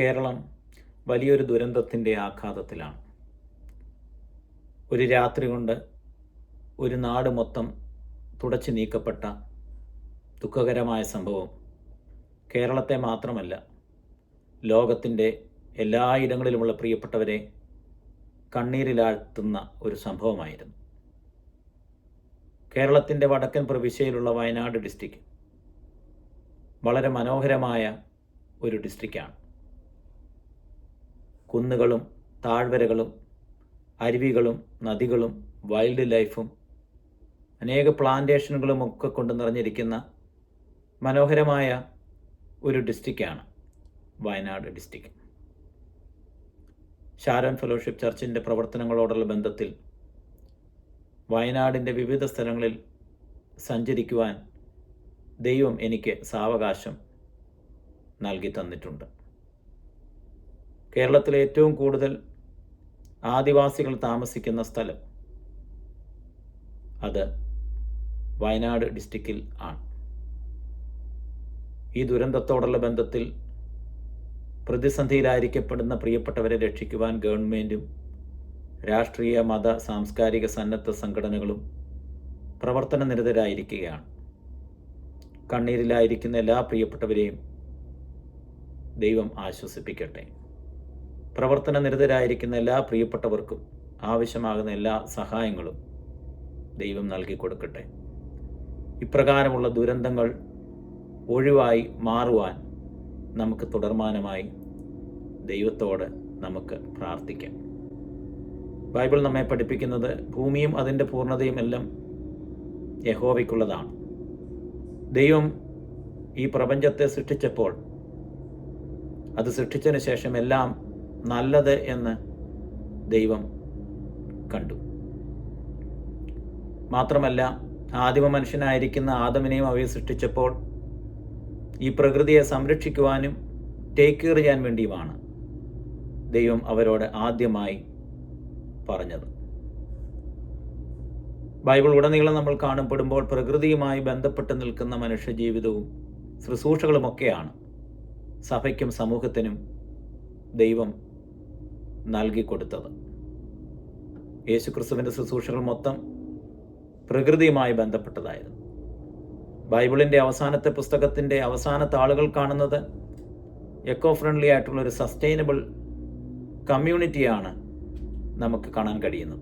കേരളം വലിയൊരു ദുരന്തത്തിന്റെ ആഘാതത്തിലാണ്. ഒരു രാത്രി കൊണ്ട് ഒരു നാട് മൊത്തം തുടച്ചു നീക്കപ്പെട്ട ദുഃഖകരമായ സംഭവം കേരളത്തെ മാത്രമല്ല ലോകത്തിന്റെ എല്ലായിടങ്ങളിലുമുള്ള പ്രിയപ്പെട്ടവരെ കണ്ണീരിലാഴ്ത്തുന്ന ഒരു സംഭവമായിരുന്നു. കേരളത്തിന്റെ വടക്കൻ പ്രവിശ്യയിലുള്ള വയനാട് ഡിസ്ട്രിക്റ്റ് വളരെ മനോഹരമായ ഒരു ഡിസ്ട്രിക്റ്റാണ്. കുന്നുകളും താഴ്വരകളും അരുവികളും നദികളും വൈൽഡ് ലൈഫും അനേക പ്ലാന്റേഷനുകളും ഒക്കെ കൊണ്ട് നിറഞ്ഞിരിക്കുന്ന മനോഹരമായ ഒരു ഡിസ്ട്രിക്റ്റാണ് വയനാട് ഡിസ്ട്രിക്റ്റ്. ഷാരൻ ഫെലോഷിപ്പ് ചർച്ചിന്റെ പ്രവർത്തനങ്ങളോടുള്ള ബന്ധത്തിൽ വയനാടിന്റെ വിവിധ സ്ഥലങ്ങളിൽ സഞ്ചരിക്കുവാൻ ദൈവം എനിക്ക് സാവകാശം നൽകി തന്നിട്ടുണ്ട്. കേരളത്തിലെ ഏറ്റവും കൂടുതൽ ആദിവാസികൾ താമസിക്കുന്ന സ്ഥലം അത് വയനാട് ഡിസ്ട്രിക്റ്റിൽ ആണ്. ഈ ദുരന്തത്തോടുള്ള ബന്ധത്തിൽ പ്രതിസന്ധിയിലായിരിക്കപ്പെടുന്ന പ്രിയപ്പെട്ടവരെ രക്ഷിക്കുവാൻ ഗവൺമെന്റും രാഷ്ട്രീയ മത സാംസ്കാരിക സന്നദ്ധ സംഘടനകളും പ്രവർത്തന നിരതരായിരിക്കുകയാണ് കണ്ണീരിലായിരിക്കുന്ന എല്ലാ പ്രിയപ്പെട്ടവരെയും ദൈവം ആശ്വസിപ്പിക്കട്ടെ. പ്രവർത്തന നിരതരായിരിക്കുന്ന എല്ലാ പ്രിയപ്പെട്ടവർക്കും ആവശ്യമാകുന്ന എല്ലാ സഹായങ്ങളും ദൈവം നൽകി കൊടുക്കട്ടെ. ഇപ്രകാരമുള്ള ദുരന്തങ്ങൾ ഒഴിവായി മാറുവാൻ നമുക്ക് തുടർമാനമായി ദൈവത്തോട് നമുക്ക് പ്രാർത്ഥിക്കാം. ബൈബിൾ നമ്മെ പഠിപ്പിക്കുന്നത് ഭൂമിയും അതിന്റെ പൂർണതയും എല്ലാം യഹോവയ്ക്കുള്ളതാണ്. ദൈവം ഈ പ്രപഞ്ചത്തെ സൃഷ്ടിച്ചപ്പോൾ അത് സൃഷ്ടിച്ചതിന് ശേഷം എല്ലാം നല്ലത് എന്ന് ദൈവം കണ്ടു. മാത്രമല്ല ആദിമ മനുഷ്യനായിരിക്കുന്ന ആദമിനെയും അവയെ സൃഷ്ടിച്ചപ്പോൾ ഈ പ്രകൃതിയെ സംരക്ഷിക്കുവാനും ടേക്ക് കെയർ ചെയ്യാൻ വേണ്ടിയുമാണ് ദൈവം അവരോട് ആദ്യമായി പറഞ്ഞത്. ബൈബിൾ ഉടനീളം നമ്മൾ കാണപ്പെടുമ്പോൾ പ്രകൃതിയുമായി ബന്ധപ്പെട്ട് നിൽക്കുന്ന മനുഷ്യ ജീവിതവും ശുശ്രൂഷകളുമൊക്കെയാണ് സഭയ്ക്കും സമൂഹത്തിനും ദൈവം നൽകിക്കൊടുത്തത്. യേശുക്രിസ്തുവിന്റെ ശുശ്രൂഷകൾ മൊത്തം പ്രകൃതിയുമായി ബന്ധപ്പെട്ടതായിരുന്നു. ബൈബിളിന്റെ അവസാനത്തെ പുസ്തകത്തിന്റെ അവസാന താളുകൾ കാണുന്നത് എക്കോ ഫ്രണ്ട്ലി ആയിട്ടുള്ള ഒരു സസ്റ്റൈനബിൾ കമ്മ്യൂണിറ്റിയാണ് നമുക്ക് കാണാൻ കഴിയുന്നത്.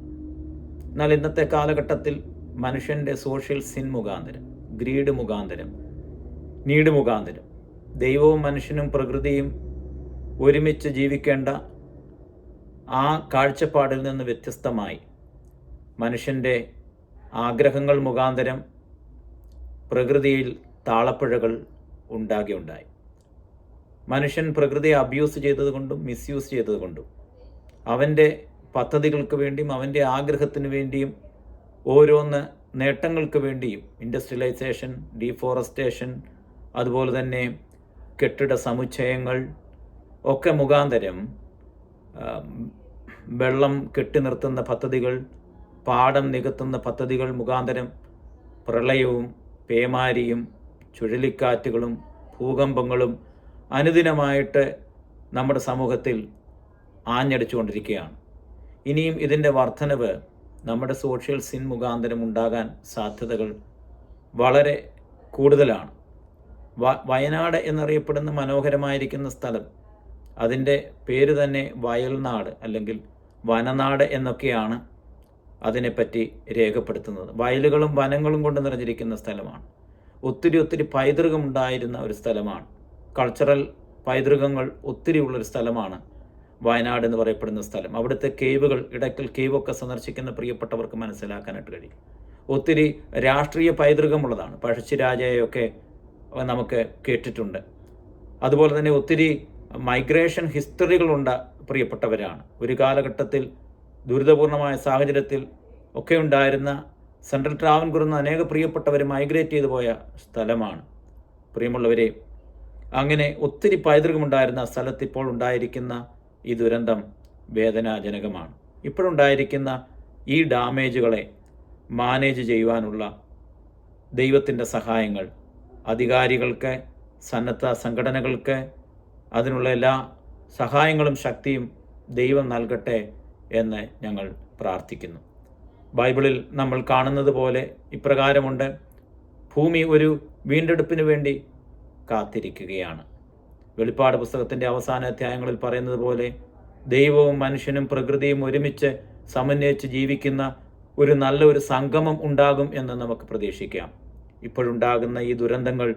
എന്നാൽ ഇന്നത്തെ കാലഘട്ടത്തിൽ മനുഷ്യന്റെ സോഷ്യൽ സിൻ മുഖാന്തരം ഗ്രീഡ് മുഖാന്തരം നീട് മുഖാന്തരം ദൈവവും മനുഷ്യനും പ്രകൃതിയും ഒരുമിച്ച് ജീവിക്കേണ്ട ആ കാഴ്ചപ്പാടിൽ നിന്ന് വ്യത്യസ്തമായി മനുഷ്യന്റെ ആഗ്രഹങ്ങൾ മുഖാന്തരം പ്രകൃതിയിൽ താളപ്പുഴകൾ ഉണ്ടാകുകയുണ്ടായി മനുഷ്യൻ പ്രകൃതിയെ അബ്യൂസ് ചെയ്തതുകൊണ്ടും മിസ്യൂസ് ചെയ്തതുകൊണ്ടും അവന്റെ പദ്ധതികൾക്ക് വേണ്ടിയും അവന്റെ ആഗ്രഹത്തിന് വേണ്ടിയും ഓരോന്ന് നേട്ടങ്ങൾക്ക് വേണ്ടിയും ഇൻഡസ്ട്രിയലൈസേഷൻ ഡീഫോറസ്റ്റേഷൻ അതുപോലെ തന്നെ കെട്ടിട സമുച്ചയങ്ങൾ ഒക്കെ മുഖാന്തരം വെള്ളം കെട്ടി നിർത്തുന്ന പദ്ധതികൾ പാടം നികത്തുന്ന പദ്ധതികൾ മുഖാന്തരം പ്രളയവും പേമാരിയും ചുഴലിക്കാറ്റുകളും ഭൂകമ്പങ്ങളും അനുദിനമായിട്ട് നമ്മുടെ സമൂഹത്തിൽ ആഞ്ഞടിച്ചുകൊണ്ടിരിക്കുകയാണ്. ഇനിയും ഇതിന്റെ വർധനവ് നമ്മുടെ സോഷ്യൽ സിൻ മുഖാന്തരം ഉണ്ടാകാൻ സാധ്യതകൾ വളരെ കൂടുതലാണ്. വയനാട് എന്നറിയപ്പെടുന്ന മനോഹരമായിരിക്കുന്ന സ്ഥലം അതിന്റെ പേര് തന്നെ വയൽനാട് അല്ലെങ്കിൽ വനനാട് എന്നൊക്കെയാണ് അതിനെപ്പറ്റി രേഖപ്പെടുത്തുന്നത്. വയലുകളും വനങ്ങളും കൊണ്ട് നിറഞ്ഞിരിക്കുന്ന സ്ഥലമാണ്. ഒത്തിരി ഒത്തിരി പൈതൃകം ഉണ്ടായിരുന്ന ഒരു സ്ഥലമാണ്. കൾച്ചറൽ പൈതൃകങ്ങൾ ഒത്തിരി ഉള്ളൊരു സ്ഥലമാണ് വയനാട് എന്ന് പറയപ്പെടുന്ന സ്ഥലം. അവിടുത്തെ കേവുകൾ ഇടയ്ക്കൽ കേവൊക്കെ സന്ദർശിക്കുന്ന പ്രിയപ്പെട്ടവർക്ക് മനസ്സിലാക്കാനായിട്ട് കഴിയും. ഒത്തിരി രാഷ്ട്രീയ പൈതൃകമുള്ളതാണ്. പഴശ്ശിരാജയൊക്കെ നമുക്ക് കേട്ടിട്ടുണ്ട്. അതുപോലെ തന്നെ ഒത്തിരി മൈഗ്രേഷൻ ഹിസ്റ്ററികളുണ്ട് പ്രിയപ്പെട്ടവരാണ്. ഒരു കാലഘട്ടത്തിൽ ദുരിതപൂർണമായ സാഹചര്യത്തിൽ ഒക്കെ ഉണ്ടായിരുന്ന സെൻട്രൽ ട്രാവൻകൂർ എന്ന അനേക പ്രിയപ്പെട്ടവർ മൈഗ്രേറ്റ് ചെയ്തു പോയ സ്ഥലമാണ്. പ്രിയമുള്ളവരെ അങ്ങനെ ഒത്തിരി പൈതൃകമുണ്ടായിരുന്ന സ്ഥലത്ത് ഇപ്പോൾ ഉണ്ടായിരിക്കുന്ന ഈ ദുരന്തം വേദനാജനകമാണ്. ഇപ്പോഴുണ്ടായിരിക്കുന്ന ഈ ഡാമേജുകളെ മാനേജ് ചെയ്യുവാനുള്ള ദൈവത്തിന്റെ സഹായങ്ങൾ അധികാരികൾക്ക് സന്നദ്ധ സംഘടനകൾക്ക് അതിനുള്ള എല്ലാ സഹായങ്ങളും ശക്തിയും ദൈവം നൽകട്ടെ എന്ന് ഞങ്ങൾ പ്രാർത്ഥിക്കുന്നു. ബൈബിളിൽ നമ്മൾ കാണുന്നത് പോലെ ഇപ്രകാരമുണ്ട്. ഭൂമി ഒരു വീണ്ടെടുപ്പിന് വേണ്ടി കാത്തിരിക്കുകയാണ്. വെളിപ്പാട് പുസ്തകത്തിന്റെ അവസാന അധ്യായങ്ങളിൽ പറയുന്നത് പോലെ ദൈവവും മനുഷ്യനും പ്രകൃതിയും ഒരുമിച്ച് സമന്വയിച്ച് ജീവിക്കുന്ന ഒരു നല്ലൊരു സംഗമം ഉണ്ടാകും എന്ന് നമുക്ക് പ്രതീക്ഷിക്കാം. ഇപ്പോഴുണ്ടാകുന്ന ഈ ദുരന്തങ്ങൾ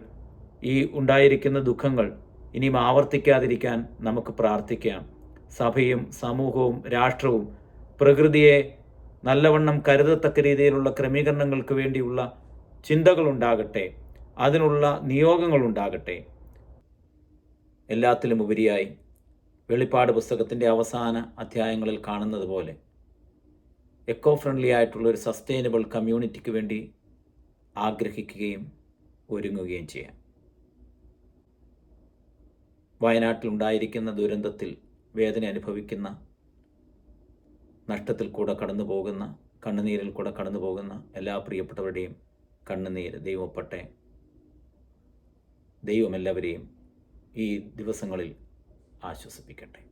ഈ ഉണ്ടായിരിക്കുന്ന ദുഃഖങ്ങൾ ഇനിയും ആവർത്തിക്കാതിരിക്കാൻ നമുക്ക് പ്രാർത്ഥിക്കാം. സഭയും സമൂഹവും രാഷ്ട്രവും പ്രകൃതിയെ നല്ലവണ്ണം കരുതത്തക്ക രീതിയിലുള്ള ക്രമീകരണങ്ങൾക്ക് വേണ്ടിയുള്ള ചിന്തകളുണ്ടാകട്ടെ അതിനുള്ള നിയോഗങ്ങളുണ്ടാകട്ടെ എല്ലാത്തിലും ഉപരിയായി വെളിപ്പാട് പുസ്തകത്തിന്റെ അവസാന അധ്യായങ്ങളിൽ കാണുന്നത് പോലെ എക്കോ ഫ്രണ്ട്ലി ആയിട്ടുള്ള ഒരു സസ്റ്റൈനബിൾ കമ്മ്യൂണിറ്റിക്ക് വേണ്ടി ആഗ്രഹിക്കുകയും ഒരുങ്ങുകയും ചെയ്യാം. വയനാട്ടിലുണ്ടായിരിക്കുന്ന ദുരന്തത്തിൽ വേദന അനുഭവിക്കുന്ന നഷ്ടത്തിൽ കൂടെ കടന്നു പോകുന്ന കണ്ണുനീരിൽ കൂടെ കടന്നു പോകുന്ന എല്ലാ പ്രിയപ്പെട്ടവരുടെയും കണ്ണുനീര് ദൈവപ്പെട്ടെ ദൈവം എല്ലാവരെയും ഈ ദിവസങ്ങളിൽ ആശ്വസിപ്പിക്കട്ടെ.